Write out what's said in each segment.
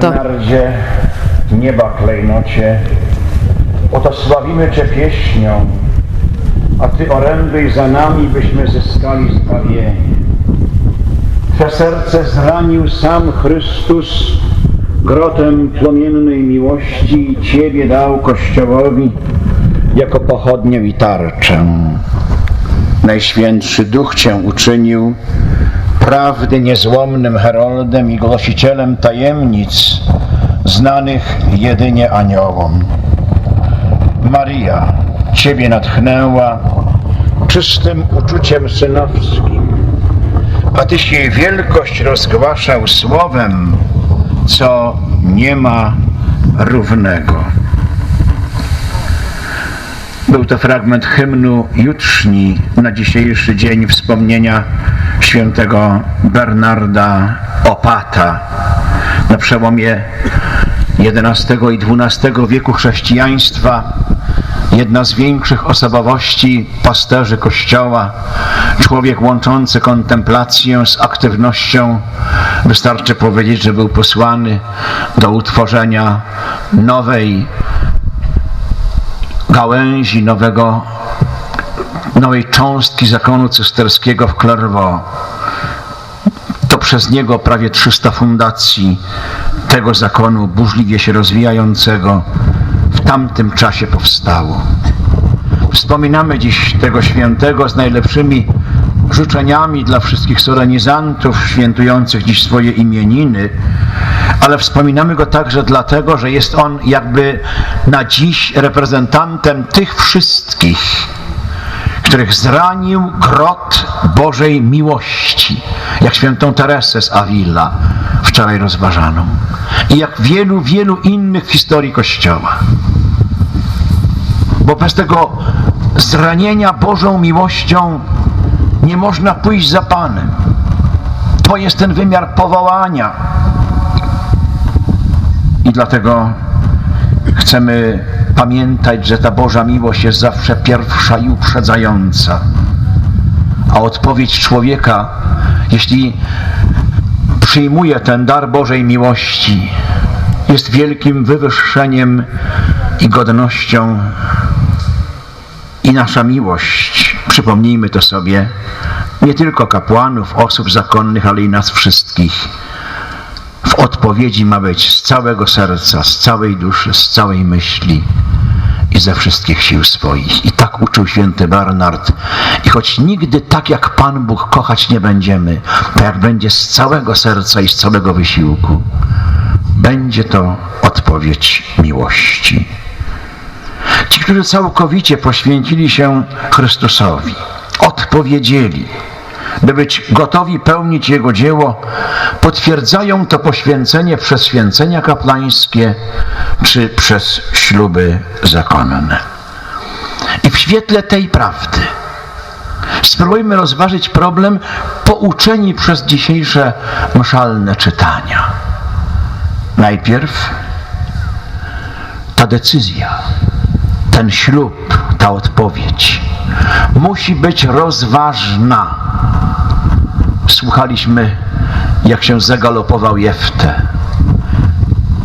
Bernardzie, nieba klejnocie, oto sławimy Cię pieśnią, a Ty oręduj za nami, byśmy zyskali zbawienie. Twe serce zranił sam Chrystus grotem płomiennej miłości i Ciebie dał Kościołowi jako pochodnię i tarczę. Najświętszy Duch Cię uczynił prawdy niezłomnym heroldem i głosicielem tajemnic znanych jedynie aniołom. Maria Ciebie natchnęła czystym uczuciem synowskim, a Tyś jej wielkość rozgłaszał słowem, co nie ma równego. Był to fragment hymnu Jutrzni na dzisiejszy dzień wspomnienia świętego Bernarda Opata. Na przełomie XI i XII wieku chrześcijaństwa jedna z większych osobowości pasterzy Kościoła, człowiek łączący kontemplację z aktywnością. Wystarczy powiedzieć, że był posłany do utworzenia nowej gałęzi nowego, nowej cząstki zakonu cysterskiego w Clairvaux. To przez niego prawie 300 fundacji tego zakonu burzliwie się rozwijającego w tamtym czasie powstało. Wspominamy dziś tego świętego z najlepszymi życzeniami dla wszystkich solenizantów świętujących dziś swoje imieniny, ale wspominamy go także dlatego, że jest on jakby na dziś reprezentantem tych wszystkich, których zranił grot Bożej miłości, jak świętą Teresę z Avila, wczoraj rozważaną, i jak wielu, wielu innych w historii Kościoła. Bo bez tego zranienia Bożą miłością nie można pójść za Panem. To jest ten wymiar powołania. I dlatego chcemy pamiętać, że ta Boża miłość jest zawsze pierwsza i uprzedzająca. A odpowiedź człowieka, jeśli przyjmuje ten dar Bożej miłości, jest wielkim wywyższeniem i godnością. I nasza miłość, przypomnijmy to sobie, nie tylko kapłanów, osób zakonnych, ale i nas wszystkich. W odpowiedzi ma być z całego serca, z całej duszy, z całej myśli i ze wszystkich sił swoich. I tak uczył święty Bernard. I choć nigdy tak jak Pan Bóg kochać nie będziemy, to jak będzie z całego serca i z całego wysiłku, będzie to odpowiedź miłości. Ci, którzy całkowicie poświęcili się Chrystusowi, odpowiedzieli, by być gotowi pełnić Jego dzieło, potwierdzają to poświęcenie przez święcenia kaplańskie czy przez śluby zakonne. I w świetle tej prawdy spróbujmy rozważyć problem pouczeni przez dzisiejsze mszalne czytania. Najpierw ta decyzja, ten ślub, ta odpowiedź musi być rozważna. Słuchaliśmy, jak się zagalopował Jeftę.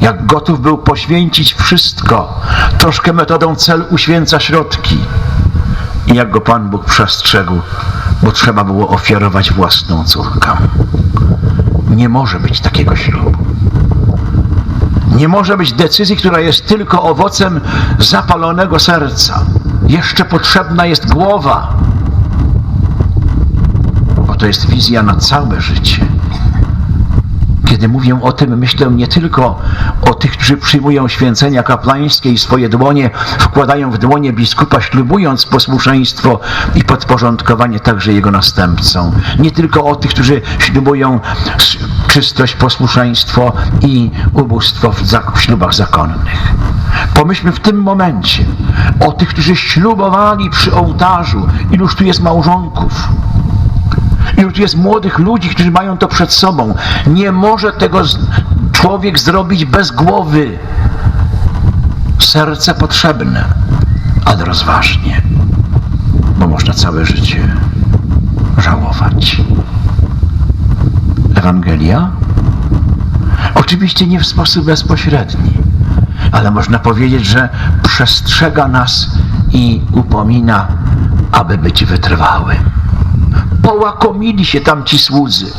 Jak gotów był poświęcić wszystko, troszkę metodą cel uświęca środki. I jak go Pan Bóg przestrzegł, bo trzeba było ofiarować własną córkę. Nie może być takiego ślubu. Nie może być decyzji, która jest tylko owocem zapalonego serca. Jeszcze potrzebna jest głowa, bo to jest wizja na całe życie. Kiedy mówię o tym, myślę nie tylko o tych, którzy przyjmują święcenia kaplańskie i swoje dłonie wkładają w dłonie biskupa, ślubując posłuszeństwo i podporządkowanie także jego następcom. Nie tylko o tych, którzy ślubują czystość, posłuszeństwo i ubóstwo w, w ślubach zakonnych. Pomyślmy w tym momencie o tych, którzy ślubowali przy ołtarzu. Iluż tu jest małżonków? Ilu tu jest młodych ludzi, którzy mają to przed sobą. Nie może tego człowiek zrobić bez głowy. Serce potrzebne, ale rozważnie, bo można całe życie żałować. Ewangelia Oczywiście nie w sposób bezpośredni, ale można powiedzieć, że przestrzega nas i upomina, aby być wytrwałym. Połakomili się tamci słudzy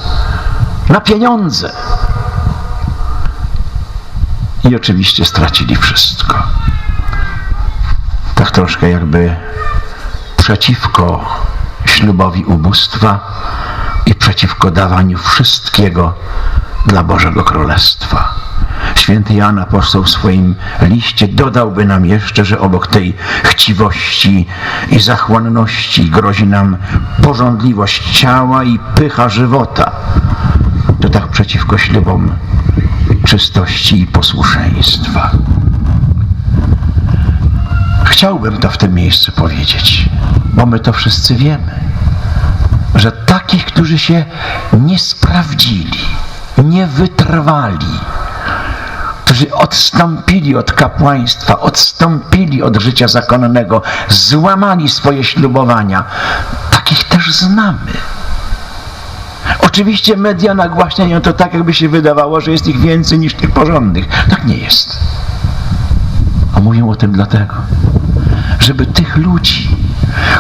na pieniądze. I oczywiście stracili wszystko. Tak troszkę jakby przeciwko ślubowi ubóstwa przeciwko dawaniu wszystkiego dla Bożego Królestwa. Święty Jan Apostoł w swoim liście dodałby nam jeszcze, że obok tej chciwości i zachłanności grozi nam porządliwość ciała i pycha żywota. To tak przeciwko ślubom czystości i posłuszeństwa. Chciałbym to w tym miejscu powiedzieć, bo my to wszyscy wiemy, że takich, którzy się nie sprawdzili, nie wytrwali, którzy odstąpili od kapłaństwa, odstąpili od życia zakonnego, złamali swoje ślubowania, takich też znamy. Oczywiście media nagłaśniają to tak, jakby się wydawało, że jest ich więcej niż tych porządnych. Tak nie jest. A mówię o tym dlatego, żeby tych ludzi,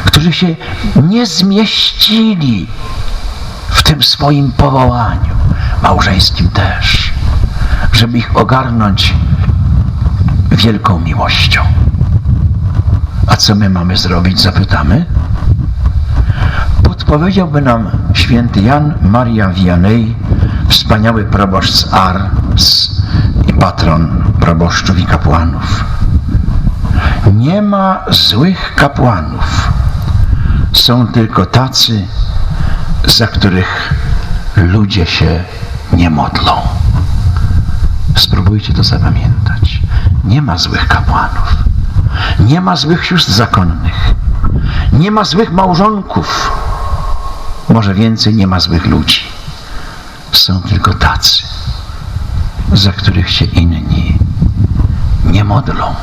którzy się nie zmieścili w tym swoim powołaniu, małżeńskim też, żeby ich ogarnąć wielką miłością. A co my mamy zrobić, zapytamy? Podpowiedziałby nam święty Jan Maria Vianney, wspaniały proboszcz z Ars i patron proboszczów i kapłanów. Nie ma złych kapłanów. Są tylko tacy, za których ludzie się nie modlą. Spróbujcie to zapamiętać. Nie ma złych kapłanów. Nie ma złych sióstr zakonnych. Nie ma złych małżonków. Może więcej nie ma złych ludzi. Są tylko tacy, za których się inni nie modlą.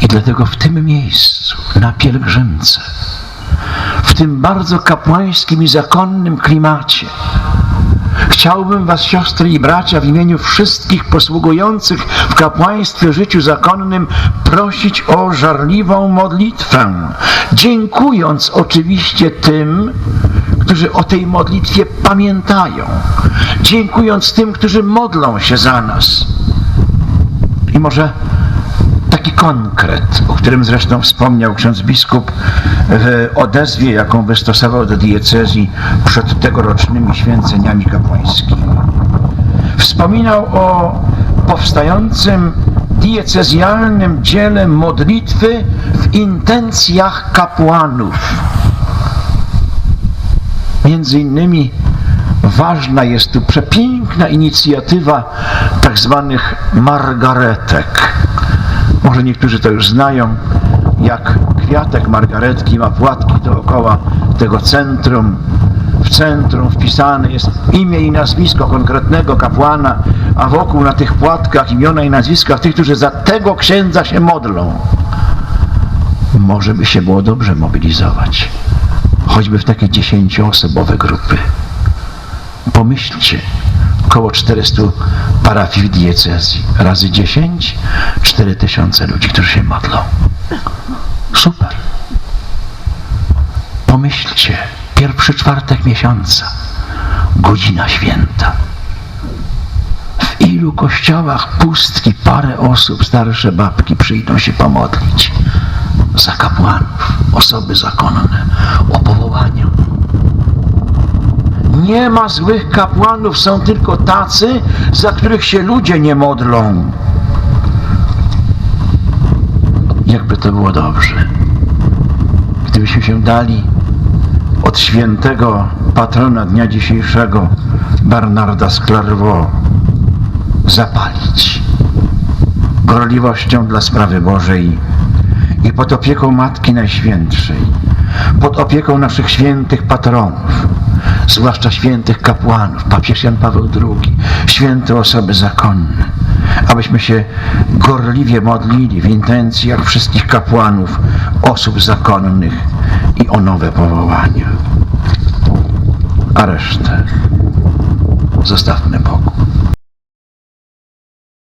I dlatego w tym miejscu, na pielgrzymce, w tym bardzo kapłańskim i zakonnym klimacie, Chciałbym Was, siostry i bracia, w imieniu wszystkich posługujących w kapłaństwie życiu zakonnym prosić o żarliwą modlitwę, dziękując oczywiście tym, którzy o tej modlitwie pamiętają, dziękując tym, którzy modlą się za nas. I może taki konkret, o którym zresztą wspomniał ksiądz biskup w odezwie, jaką wystosował do diecezji przed tegorocznymi święceniami kapłańskimi. Wspominał o powstającym diecezjalnym dziele modlitwy w intencjach kapłanów. Między innymi ważna jest tu przepiękna inicjatywa tak zwanych margaretek może niektórzy to już znają, jak kwiatek margaretki ma płatki dookoła tego centrum. W centrum wpisane jest imię i nazwisko konkretnego kapłana, a wokół na tych płatkach imiona i nazwiska tych, którzy za tego księdza się modlą. Może by się było dobrze mobilizować, choćby w takie dziesięcioosobowe grupy. Pomyślcie, około 400 parafii w diecezji. Razy 10, 4000 ludzi, którzy się modlą. Super. Pomyślcie, pierwszy czwartek miesiąca, godzina święta. W ilu kościołach pustki parę osób, starsze babki przyjdą się pomodlić za kapłanów, osoby zakonne, o powołaniu. Nie ma złych kapłanów, są tylko tacy, za których się ludzie nie modlą. Jakby to było dobrze, gdybyśmy się dali od świętego patrona dnia dzisiejszego, Bernarda z Clairvaux, zapalić gorliwością dla sprawy Bożej i pod opieką Matki Najświętszej, pod opieką naszych świętych patronów, zwłaszcza świętych kapłanów, papież Jan Paweł II, święte osoby zakonne, abyśmy się gorliwie modlili w intencjach wszystkich kapłanów, osób zakonnych i o nowe powołania. A resztę zostawmy Bogu.